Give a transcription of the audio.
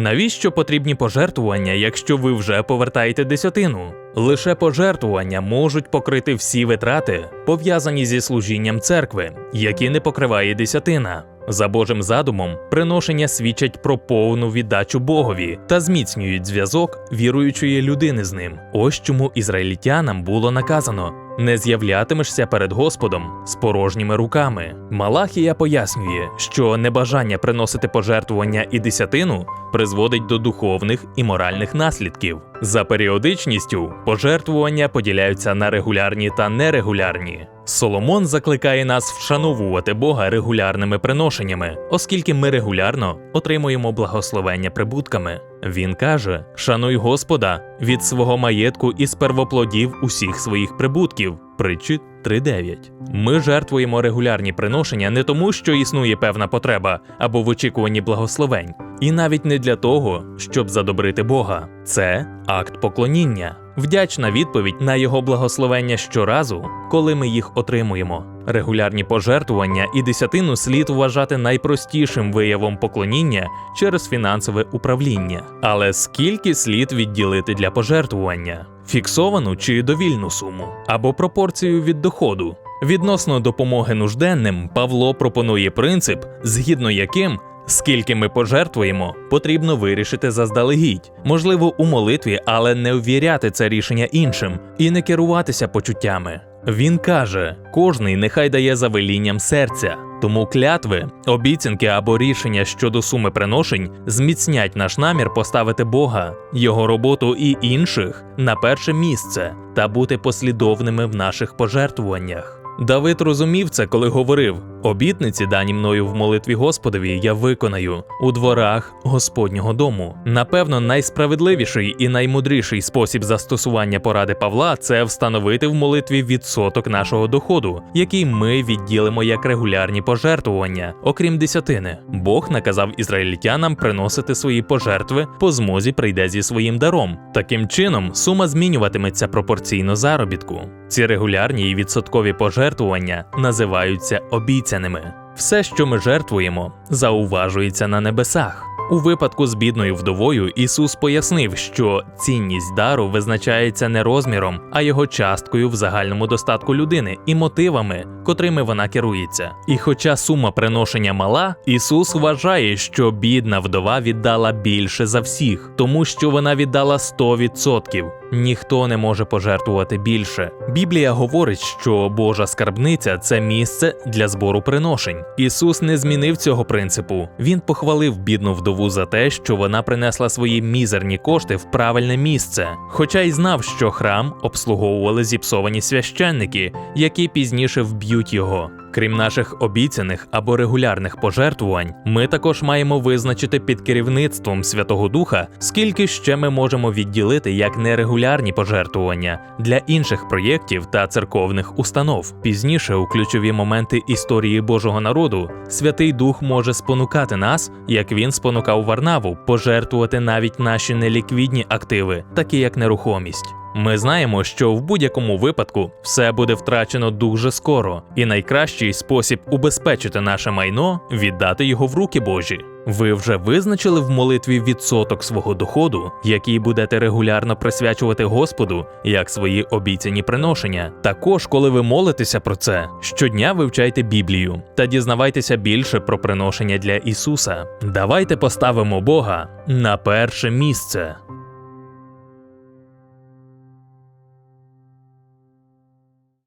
Навіщо потрібні пожертвування, якщо ви вже повертаєте десятину? Лише пожертвування можуть покрити всі витрати, пов'язані зі служінням церкви, які не покриває десятина. За Божим задумом, приношення свідчать про повну віддачу Богові та зміцнюють зв'язок віруючої людини з ним. Ось чому ізраїльтянам було наказано: не з'являтимешся перед Господом з порожніми руками. Малахія пояснює, що небажання приносити пожертвування і десятину призводить до духовних і моральних наслідків. За періодичністю пожертвування поділяються на регулярні та нерегулярні. Соломон закликає нас вшановувати Бога регулярними приношеннями, оскільки ми регулярно отримуємо благословення прибутками. Він каже: Шануй Господа від свого маєтку із первоплодів усіх своїх прибутків. Притчі 3.9. Ми жертвуємо регулярні приношення не тому, що існує певна потреба або в очікуванні благословень, і навіть не для того, щоб задобрити Бога. Це акт поклоніння, вдячна відповідь на його благословення щоразу, коли ми їх отримуємо. Регулярні пожертвування і десятину слід вважати найпростішим виявом поклоніння через фінансове управління. Але скільки слід відділити для пожертвування? Фіксовану чи довільну суму або пропорцію від доходу. Відносно допомоги нужденним, Павло пропонує принцип, згідно яким скільки ми пожертвуємо, потрібно вирішити заздалегідь, можливо, у молитві, але не ввіряти це рішення іншим і не керуватися почуттями. Він каже: кожний нехай дає за велінням серця. Тому клятви, обіцянки або рішення щодо суми приношень зміцнять наш намір поставити Бога, його роботу і інших на перше місце та бути послідовними в наших пожертвуваннях. Давид розумів це, коли говорив: обітниці, дані мною в молитві Господові, я виконаю у дворах Господнього дому. Напевно, найсправедливіший і наймудріший спосіб застосування поради Павла це встановити в молитві відсоток нашого доходу, який ми відділимо як регулярні пожертвування, окрім десятини. Бог наказав ізраїльтянам приносити свої пожертви по змозі прийде зі своїм даром. Таким чином, сума змінюватиметься пропорційно заробітку. Ці регулярні і відсоткові пожертвування називаються обіцяними. Все, що ми жертвуємо, зауважується на небесах. У випадку з бідною вдовою Ісус пояснив, що цінність дару визначається не розміром, а його часткою в загальному достатку людини і мотивами, котрими вона керується. І хоча сума приношення мала, Ісус вважає, що бідна вдова віддала більше за всіх, тому що вона віддала 100%. Ніхто не може пожертвувати більше. Біблія говорить, що Божа скарбниця це місце для збору приношень. Ісус не змінив цього принципу. Він похвалив бідну вдову за те, що вона принесла свої мізерні кошти в правильне місце, хоча й знав, що храм обслуговували зіпсовані священники, які пізніше вб'ють його. Крім наших обіцяних або регулярних пожертвувань, ми також маємо визначити під керівництвом Святого Духа, скільки ще ми можемо відділити як нерегулярні пожертвування для інших проєктів та церковних установ. Пізніше, у ключові моменти історії Божого народу, Святий Дух може спонукати нас, як він спонукав Варнаву, пожертвувати навіть наші неліквідні активи, такі як нерухомість. Ми знаємо, що в будь-якому випадку все буде втрачено дуже скоро, і найкращий спосіб убезпечити наше майно віддати його в руки Божі. Ви вже визначили в молитві відсоток свого доходу, який будете регулярно присвячувати Господу як свої обіцяні приношення. Також, коли ви молитеся про це, щодня вивчайте Біблію та дізнавайтеся більше про приношення для Ісуса. Давайте поставимо Бога на перше місце.